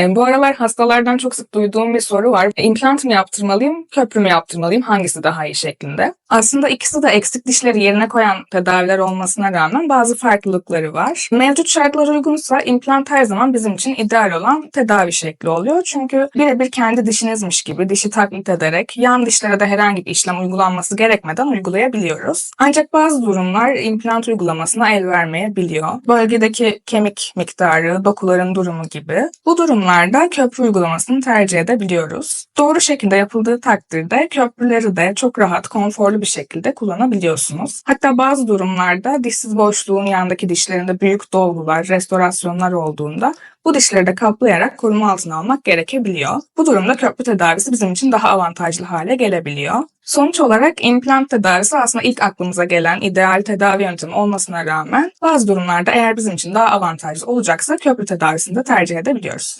E, bu aralar hastalardan çok sık duyduğum bir soru var. E, mı yaptırmalıyım, köprü mü yaptırmalıyım, hangisi daha iyi şeklinde. Aslında ikisi de eksik dişleri yerine koyan tedaviler olmasına rağmen bazı farklılıkları var. Mevcut şartlar uygunsa implant her zaman bizim için ideal olan tedavi şekli oluyor. Çünkü birebir kendi dişinizmiş gibi dişi taklit ederek yan dişlere de herhangi bir işlem uygulanması gerekmeden uygulayabiliyoruz. Ancak bazı durumlar implant uygulamasına el vermeyebiliyor. Bölgedeki kemik miktarı, dokuların durumu gibi. Bu durumlarda köprü uygulamasını tercih edebiliyoruz. Doğru şekilde yapıldığı takdirde köprüleri de çok rahat, konforlu bir şekilde kullanabiliyorsunuz. Hatta bazı durumlarda dişsiz boşluğun yanındaki dişlerinde büyük dolgular, restorasyonlar olduğunda bu dişleri de kaplayarak koruma altına almak gerekebiliyor. Bu durumda köprü tedavisi bizim için daha avantajlı hale gelebiliyor. Sonuç olarak implant tedavisi aslında ilk aklımıza gelen ideal tedavi yöntemi olmasına rağmen bazı durumlarda eğer bizim için daha avantajlı olacaksa köprü tedavisini de tercih edebiliyoruz.